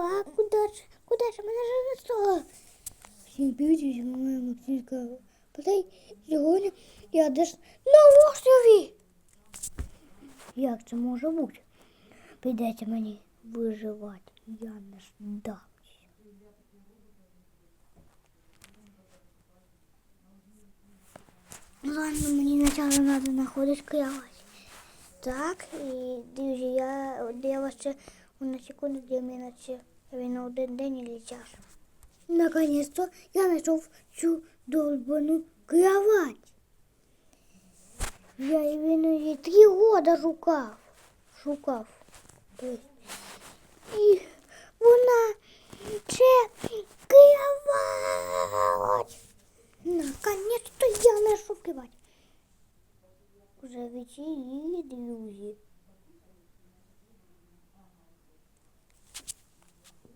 А куда ж, куда ж мене ж несла? Всім привіт, моя Максимська Плей. Сьогодні я десь на острові. Як це може бути? Прийдеться мені виживати. Я не здамся. Ладно, мені спочатку треба знаходити кровать. Так, і друзі, я, я на секунду, ще він на один день і час. Наконец-то я знайшов цю долбану кровать. Я її ну, три года шукав. Шукав. І вона це кровать. Наконец-то я знайшов кровать. Уже вечері, друзі.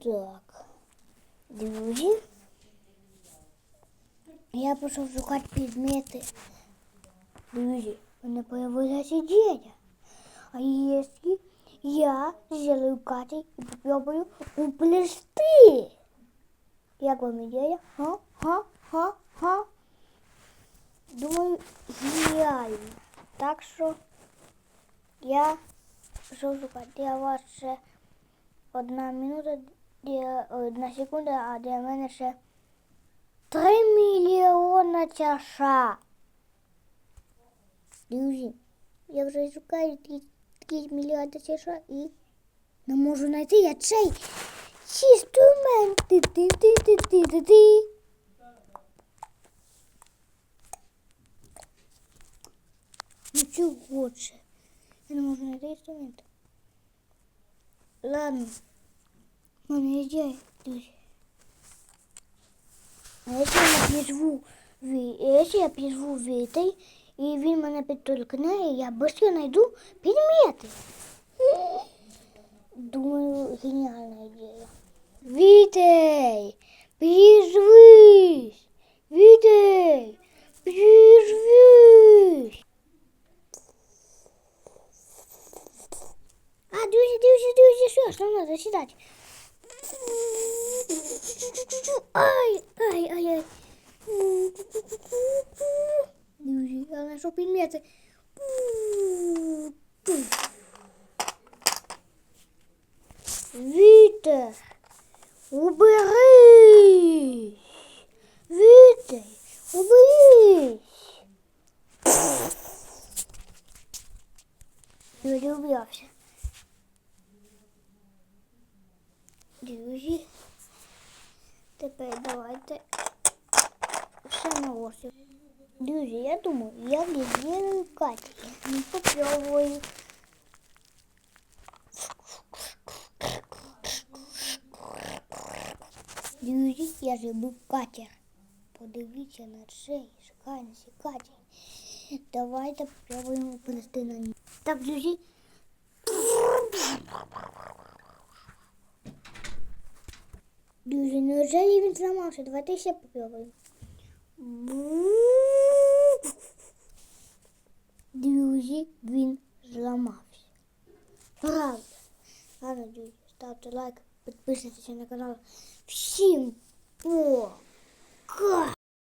Так. Друзі. Я пішов шукати предмети. Друзі, у мене появилась ідея. А якщо я сделаю Катей і попробую уплести? Як вам ідея? Ха? Ха? Ха? Ха? Думаю, геніально. Так що я пішов шукати. Для вас одна минута, для, одна секунда, а для мене ще три мільйона чаша. Друзі, я вже шукаю три, три мільйона чаша і не можу знайти я цей інструмент. Ти-ти-ти-ти-ти-ти. Ну чого? Я не можу знайти інструмент. Ладно. Ідея, друзі. А якщо я пізву, якщо я пізву Вітей, і він мене підтолкне, і я швидко знайду предмети. Думаю, геніальна ідея. Вітей, пізвись! Вітей, пізвись! А, друзі, друзі, друзі, що ж, нам треба сідати. Ай, ай, ай, ай. Друзі, я знайшов предмети. Вітер, уберись! Вітер, уберись! Юрій Друзі, тепер давайте все на. Друзі, я думаю, я лідірую Каті. Ну, попробую. Друзі, я живу катер. Подивіться на цей шикарний катер. Давайте попробуємо плести на ній. Так, друзі. Друзі, неужели він зламався? Давайте ще попробуємо. Друзі, він зламався. Правда. Ладно, друзі, ставте лайк, підписуйтесь на канал. Всім пока!